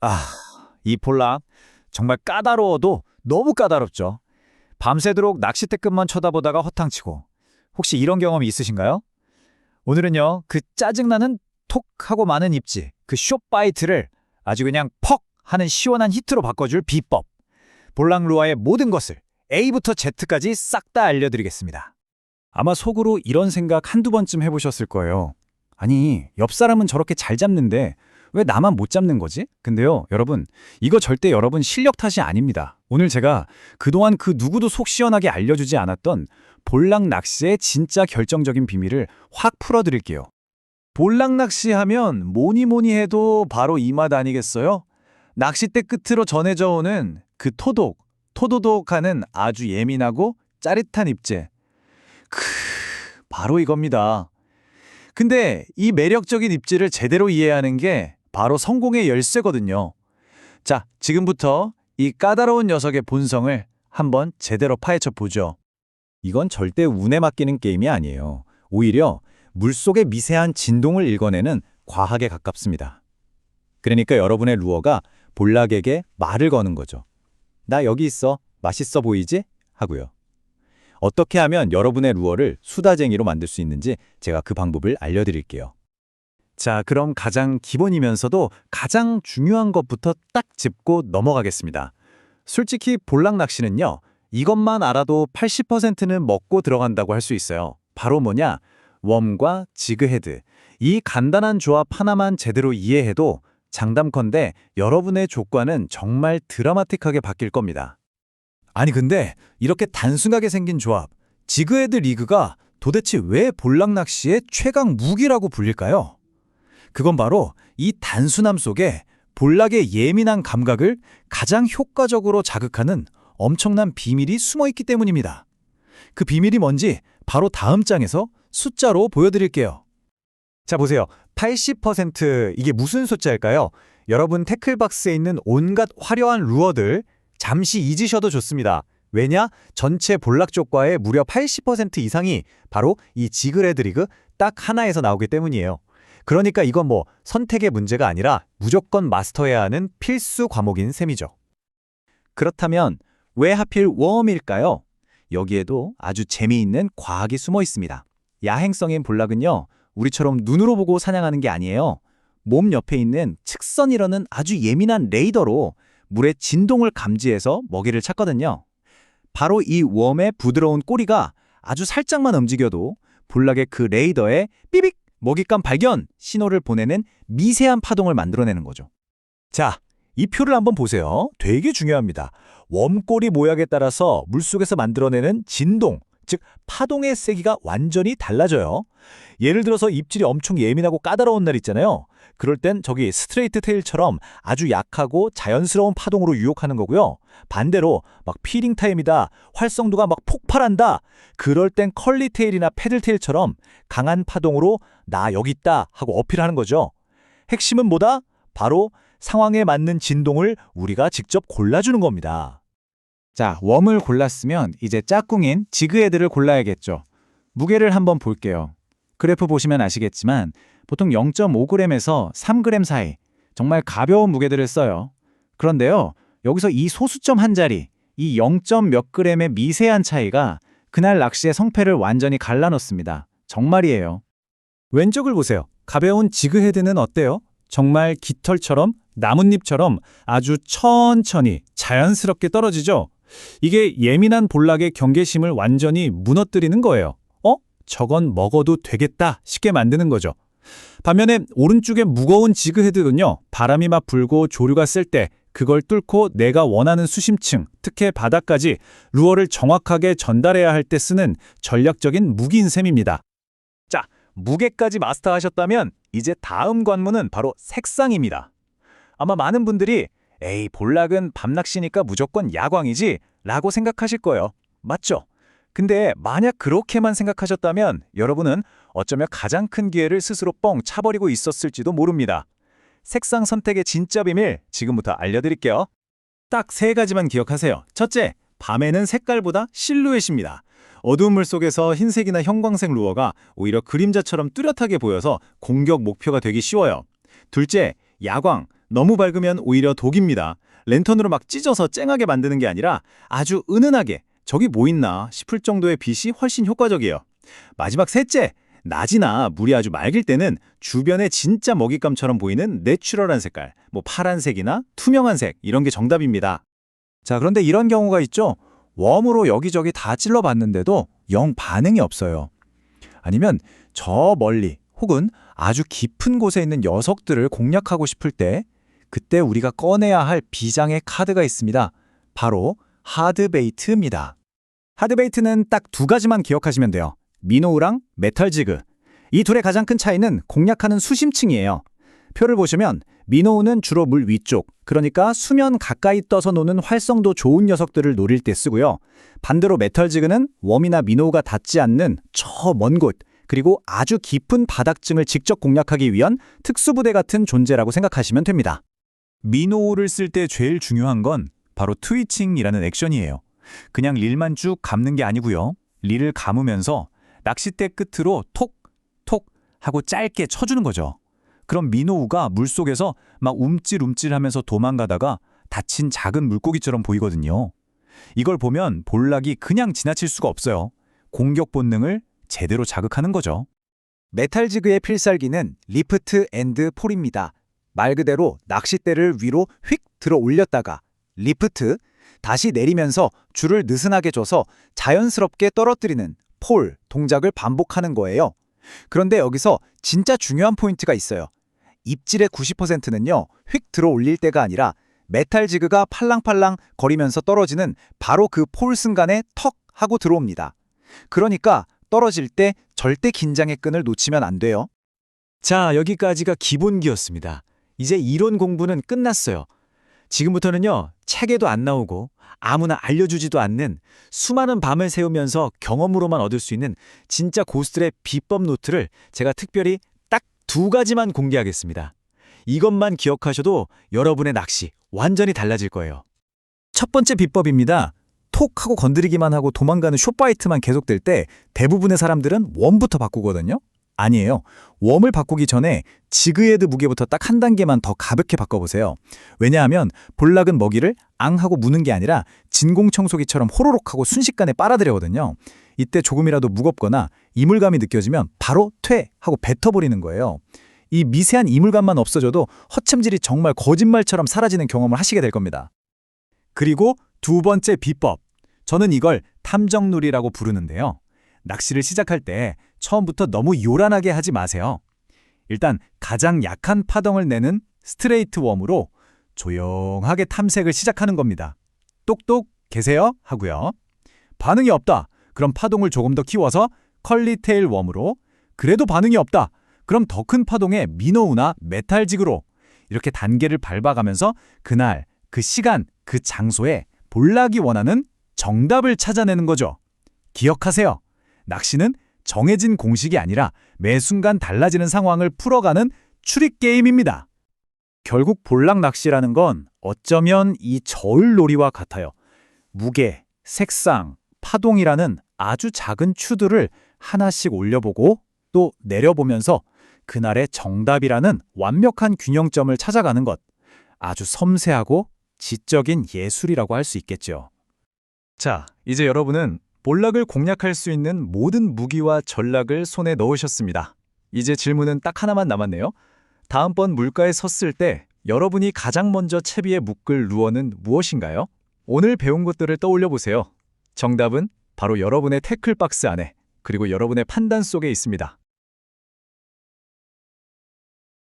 아, 이 볼락 정말 까다로워도 너무 까다롭죠. 밤새도록 낚싯대 끝만 쳐다보다가 허탕치고 혹시 이런 경험이 있으신가요? 오늘은요, 그 짜증나는 톡 하고 많은 입지, 그 숏바이트를 아주 그냥 퍽 하는 시원한 히트로 바꿔줄 비법. 볼락 루아의 모든 것을 A부터 Z까지 싹 다 알려드리겠습니다. 아마 속으로 이런 생각 한두 번쯤 해보셨을 거예요. 아니, 옆 사람은 저렇게 잘 잡는데 왜 나만 못 잡는 거지? 근데요, 여러분, 이거 절대 여러분 실력 탓이 아닙니다. 오늘 제가 그동안 그 누구도 속 시원하게 알려주지 않았던 볼락 낚시의 진짜 결정적인 비밀을 확 풀어드릴게요. 볼락 낚시 하면 뭐니 뭐니 해도 바로 이 맛 아니겠어요? 낚싯대 끝으로 전해져 오는 그 토독, 토도독하는 아주 예민하고 짜릿한 입질. 크, 바로 이겁니다. 근데 이 매력적인 입질을 제대로 이해하는 게 바로 성공의 열쇠거든요. 자, 지금부터 이 까다로운 녀석의 본성을 한번 제대로 파헤쳐 보죠. 이건 절대 운에 맡기는 게임이 아니에요. 오히려 물속의 미세한 진동을 읽어내는 과학에 가깝습니다. 그러니까 여러분의 루어가 볼락에게 말을 거는 거죠. 나 여기 있어. 맛있어 보이지? 하고요. 어떻게 하면 여러분의 루어를 수다쟁이로 만들 수 있는지 제가 그 방법을 알려드릴게요. 자, 그럼 가장 기본이면서도 가장 중요한 것부터 딱 짚고 넘어가겠습니다. 솔직히 볼락 낚시는요, 이것만 알아도 80%는 먹고 들어간다고 할 수 있어요. 바로 뭐냐? 웜과 지그헤드. 이 간단한 조합 하나만 제대로 이해해도 장담컨대 여러분의 조과는 정말 드라마틱하게 바뀔 겁니다. 아니 근데 이렇게 단순하게 생긴 조합, 지그헤드 리그가 도대체 왜 볼락 낚시의 최강 무기라고 불릴까요? 그건 바로 이 단순함 속에 볼락의 예민한 감각을 가장 효과적으로 자극하는 엄청난 비밀이 숨어 있기 때문입니다. 그 비밀이 뭔지 바로 다음 장에서 숫자로 보여드릴게요. 자, 보세요. 80% 이게 무슨 숫자일까요? 여러분 태클박스에 있는 온갖 화려한 루어들 잠시 잊으셔도 좋습니다. 왜냐? 전체 볼락 쪽과의 무려 80% 이상이 바로 이 지그레드 리그 딱 하나에서 나오기 때문이에요. 그러니까 이건 뭐 선택의 문제가 아니라 무조건 마스터해야 하는 필수 과목인 셈이죠. 그렇다면 왜 하필 웜일까요? 여기에도 아주 재미있는 과학이 숨어 있습니다. 야행성인 볼락은요, 우리처럼 눈으로 보고 사냥하는 게 아니에요. 몸 옆에 있는 측선이라는 아주 예민한 레이더로 물의 진동을 감지해서 먹이를 찾거든요. 바로 이 웜의 부드러운 꼬리가 아주 살짝만 움직여도 볼락의 그 레이더에 삐빅 먹잇감 발견 신호를 보내는 미세한 파동을 만들어내는 거죠. 자, 이 표를 한번 보세요. 되게 중요합니다. 웜꼬리 모양에 따라서 물속에서 만들어내는 진동, 즉 파동의 세기가 완전히 달라져요. 예를 들어서 입질이 엄청 예민하고 까다로운 날 있잖아요. 그럴 땐 저기 스트레이트 테일처럼 아주 약하고 자연스러운 파동으로 유혹하는 거고요. 반대로 막 피링 타임이다, 활성도가 막 폭발한다. 그럴 땐 컬리 테일이나 패들 테일처럼 강한 파동으로 나 여기 있다 하고 어필하는 거죠. 핵심은 뭐다? 바로 상황에 맞는 진동을 우리가 직접 골라주는 겁니다. 자, 웜을 골랐으면 이제 짝꿍인 지그헤드를 골라야겠죠. 무게를 한번 볼게요. 그래프 보시면 아시겠지만 보통 0.5g에서 3g 사이 정말 가벼운 무게들을 써요. 그런데요, 여기서 이 소수점 한 자리, 이 0. 몇 g의 미세한 차이가 그날 낚시의 성패를 완전히 갈라놓습니다. 정말이에요. 왼쪽을 보세요. 가벼운 지그헤드는 어때요? 정말 깃털처럼 나뭇잎처럼 아주 천천히 자연스럽게 떨어지죠? 이게 예민한 볼락의 경계심을 완전히 무너뜨리는 거예요. 어? 저건 먹어도 되겠다 쉽게 만드는 거죠. 반면에 오른쪽에 무거운 지그헤드는요. 바람이 막 불고 조류가 쓸때 그걸 뚫고 내가 원하는 수심층, 특히 바닥까지 루어를 정확하게 전달해야 할 때 쓰는 전략적인 무기인 셈입니다. 자, 무게까지 마스터하셨다면 이제 다음 관문은 바로 색상입니다. 아마 많은 분들이 에이 볼락은 밤낚시니까 무조건 야광이지 라고 생각하실 거예요. 맞죠? 근데 만약 그렇게만 생각하셨다면 여러분은 어쩌면 가장 큰 기회를 스스로 뻥 차버리고 있었을지도 모릅니다. 색상 선택의 진짜 비밀 지금부터 알려드릴게요. 딱 세 가지만 기억하세요. 첫째, 밤에는 색깔보다 실루엣입니다. 어두운 물 속에서 흰색이나 형광색 루어가 오히려 그림자처럼 뚜렷하게 보여서 공격 목표가 되기 쉬워요. 둘째, 야광, 너무 밝으면 오히려 독입니다. 랜턴으로 막 찢어서 쨍하게 만드는 게 아니라 아주 은은하게 저기 뭐 있나 싶을 정도의 빛이 훨씬 효과적이에요. 마지막 셋째, 낮이나 물이 아주 맑을 때는 주변에 진짜 먹잇감처럼 보이는 내추럴한 색깔, 뭐 파란색이나 투명한 색 이런 게 정답입니다. 자, 그런데 이런 경우가 있죠. 웜으로 여기저기 다 찔러봤는데도 영 반응이 없어요. 아니면 저 멀리 혹은 아주 깊은 곳에 있는 녀석들을 공략하고 싶을 때 그때 우리가 꺼내야 할 비장의 카드가 있습니다. 바로 하드베이트입니다. 하드베이트는 딱 두 가지만 기억하시면 돼요. 미노우랑 메탈지그. 이 둘의 가장 큰 차이는 공략하는 수심층이에요. 표를 보시면 미노우는 주로 물 위쪽, 그러니까 수면 가까이 떠서 노는 활성도 좋은 녀석들을 노릴 때 쓰고요. 반대로 메탈지그는 웜이나 미노우가 닿지 않는 저 먼 곳, 그리고 아주 깊은 바닥층을 직접 공략하기 위한 특수부대 같은 존재라고 생각하시면 됩니다. 미노우를 쓸 때 제일 중요한 건 바로 트위칭이라는 액션이에요. 그냥 릴만 쭉 감는 게 아니고요. 릴을 감으면서 낚싯대 끝으로 톡, 톡 하고 짧게 쳐주는 거죠. 그럼 미노우가 물속에서 막 움찔움찔하면서 도망가다가 다친 작은 물고기처럼 보이거든요. 이걸 보면 볼락이 그냥 지나칠 수가 없어요. 공격 본능을 제대로 자극하는 거죠. 메탈지그의 필살기는 리프트 앤드 폴입니다. 말 그대로 낚싯대를 위로 휙 들어 올렸다가 리프트, 다시 내리면서 줄을 느슨하게 줘서 자연스럽게 떨어뜨리는 폴 동작을 반복하는 거예요. 그런데 여기서 진짜 중요한 포인트가 있어요. 입질의 90%는요, 휙 들어 올릴 때가 아니라 메탈 지그가 팔랑팔랑 거리면서 떨어지는 바로 그 폴 순간에 턱 하고 들어옵니다. 그러니까 떨어질 때 절대 긴장의 끈을 놓치면 안 돼요. 자, 여기까지가 기본기였습니다. 이제 이론 공부는 끝났어요. 지금부터는요, 책에도 안 나오고 아무나 알려주지도 않는 수많은 밤을 새우면서 경험으로만 얻을 수 있는 진짜 고수들의 비법 노트를 제가 특별히 딱 두 가지만 공개하겠습니다. 이것만 기억하셔도 여러분의 낚시 완전히 달라질 거예요. 첫 번째 비법입니다. 톡 하고 건드리기만 하고 도망가는 숏바이트만 계속될 때 대부분의 사람들은 웜부터 바꾸거든요. 아니에요. 웜을 바꾸기 전에 지그헤드 무게부터 딱 한 단계만 더 가볍게 바꿔보세요. 왜냐하면 볼락은 먹이를 앙 하고 무는 게 아니라 진공청소기처럼 호로록 하고 순식간에 빨아들여거든요. 이때 조금이라도 무겁거나 이물감이 느껴지면 바로 퇴 하고 뱉어버리는 거예요. 이 미세한 이물감만 없어져도 허첨질이 정말 거짓말처럼 사라지는 경험을 하시게 될 겁니다. 그리고 두 번째 비법. 저는 이걸 탐정놀이라고 부르는데요. 낚시를 시작할 때 처음부터 너무 요란하게 하지 마세요. 일단 가장 약한 파동을 내는 스트레이트 웜으로 조용하게 탐색을 시작하는 겁니다. 똑똑 계세요? 하고요. 반응이 없다. 그럼 파동을 조금 더 키워서 컬리테일 웜으로 그래도 반응이 없다. 그럼 더 큰 파동의 미노우나 메탈직으로 이렇게 단계를 밟아가면서 그날, 그 시간, 그 장소에 볼락이 원하는 정답을 찾아내는 거죠. 기억하세요. 낚시는 정해진 공식이 아니라 매 순간 달라지는 상황을 풀어가는 추리 게임입니다. 결국 볼락 낚시라는 건 어쩌면 이 저울놀이와 같아요. 무게, 색상, 파동이라는 아주 작은 추들을 하나씩 올려보고 또 내려보면서 그날의 정답이라는 완벽한 균형점을 찾아가는 것. 아주 섬세하고 지적인 예술이라고 할 수 있겠죠. 자, 이제 여러분은 볼락을 공략할 수 있는 모든 무기와 전략을 손에 넣으셨습니다. 이제 질문은 딱 하나만 남았네요. 다음번 물가에 섰을 때 여러분이 가장 먼저 채비에 묶을 루어는 무엇인가요? 오늘 배운 것들을 떠올려 보세요. 정답은 바로 여러분의 태클 박스 안에 그리고 여러분의 판단 속에 있습니다.